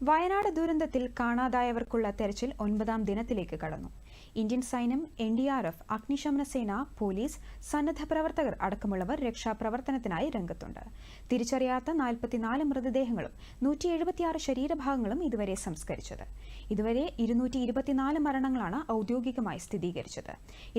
വയനാട് ദുരന്തത്തിൽ കാണാതായവർക്കുള്ള തെരച്ചിൽ ഒൻപതാം ദിനത്തിലേക്ക് കടന്നു. ഇന്ത്യൻ സൈന്യം എൻ ഡി ആർ എഫ് അഗ്നിശമന സേന പോലീസ് സന്നദ്ധ പ്രവർത്തകർ അടക്കമുള്ളവർ രക്ഷാപ്രവർത്തനത്തിനായി രംഗത്തുണ്ട്. തിരിച്ചറിയാത്ത നാൽപ്പത്തിനാല് മൃതദേഹങ്ങളും നൂറ്റി എഴുപത്തിയാറ് ശരീരഭാഗങ്ങളും ഇതുവരെ സംസ്കരിച്ചത്. ഇതുവരെ ഇരുന്നൂറ്റി ഇരുപത്തിനാല് മരണങ്ങളാണ് ഔദ്യോഗികമായി സ്ഥിരീകരിച്ചത്.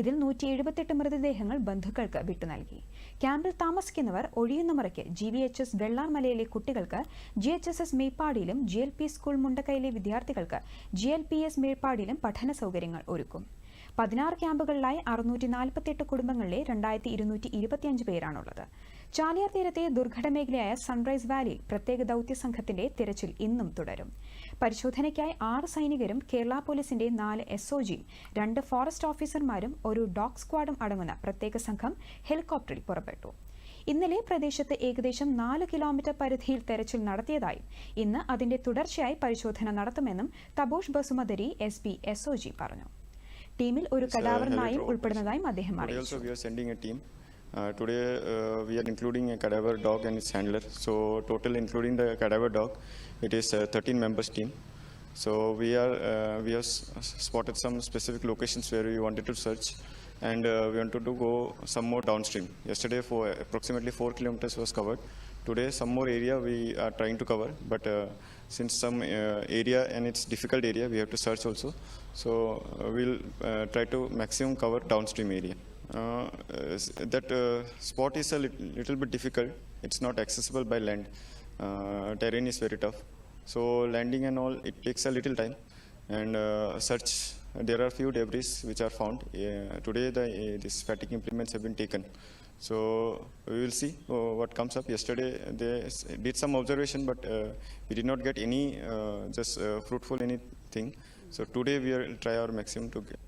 ഇതിൽ നൂറ്റി എഴുപത്തെട്ട് മൃതദേഹങ്ങൾ ബന്ധുക്കൾക്ക് വിട്ടുനൽകി ക്യാമ്പിൽ താമസിക്കുന്നവർ ഒഴിയുന്ന മുറയ്ക്ക് ജി വി എച്ച് എസ് വെള്ളാർമലയിലെ കുട്ടികൾക്ക് ജി എച്ച് എസ് എസ് മേപ്പാടിയിലും ജി എൽ പി സ്കൂൾ മുണ്ടക്കയിലെ വിദ്യാർത്ഥികൾക്ക് ജി എൽ പി എസ് മേപ്പാടിയിലും പഠന സൗകര്യങ്ങൾ ഒരുക്കും. പതിനാറ് ക്യാമ്പുകളിലായി അറുന്നൂറ്റി നാൽപ്പത്തിയെട്ട് കുടുംബങ്ങളിലെ രണ്ടായിരത്തി ഇരുന്നൂറ്റി ഇരുപത്തിയഞ്ച് പേരാണുള്ളത്. ചാലിയാർ തീരത്തെ ദുർഘട മേഖലയായ സൺറൈസ് വാലിയിൽ പ്രത്യേക ദൌത്യ സംഘത്തിന്റെ തിരച്ചിൽ ഇന്നും തുടരും. പരിശോധനയ്ക്കായി ആറ് സൈനികരും കേരള പോലീസിന്റെ നാല് എസ് ഒ ജിയും രണ്ട് ഫോറസ്റ്റ് ഓഫീസർമാരും ഒരു ഡോഗ് സ്ക്വാഡും അടങ്ങുന്ന പ്രത്യേക സംഘം ഹെലികോപ്റ്ററിൽ പുറപ്പെട്ടു. ഇന്നലെ പ്രദേശത്ത് ഏകദേശം നാല് കിലോമീറ്റർ പരിധിയിൽ തെരച്ചിൽ നടത്തിയതായും ഇന്ന് അതിന്റെ തുടർച്ചയായി പരിശോധന നടത്തുമെന്നും Tabosh Basumatary S P S O G പറഞ്ഞു ടീമിൽ ഒരു uh, കടാവർ നായും ഉൾപ്പെടുന്നതായും അദ്ദേഹം അറിയിച്ചു also we are sending a team. Uh, today uh, we are including a cadaver dog and its handler. So total including the cadaver dog, it is a 13 members team. So we are uh, we have spotted some specific locations where we wanted to search, and uh, we wanted to go some more downstream. Yesterday, for approximately four kilometers was covered. Today, some more area we are trying to cover, but uh, since some uh, area and it's difficult area, we have to search also. So we'll try to maximum cover downstream area. Uh, that uh, spot is a lit- little bit difficult. It's not accessible by land. Uh, terrain is very tough. So landing and all, it takes a little time. And uh, search, there are few debris which are found. Uh, today, the uh, this fatigue implements have been taken. So we will see uh, what comes up. Yesterday they did some observation, but uh, we did not get any uh, just fruitful anything. So today we will try our maximum to get,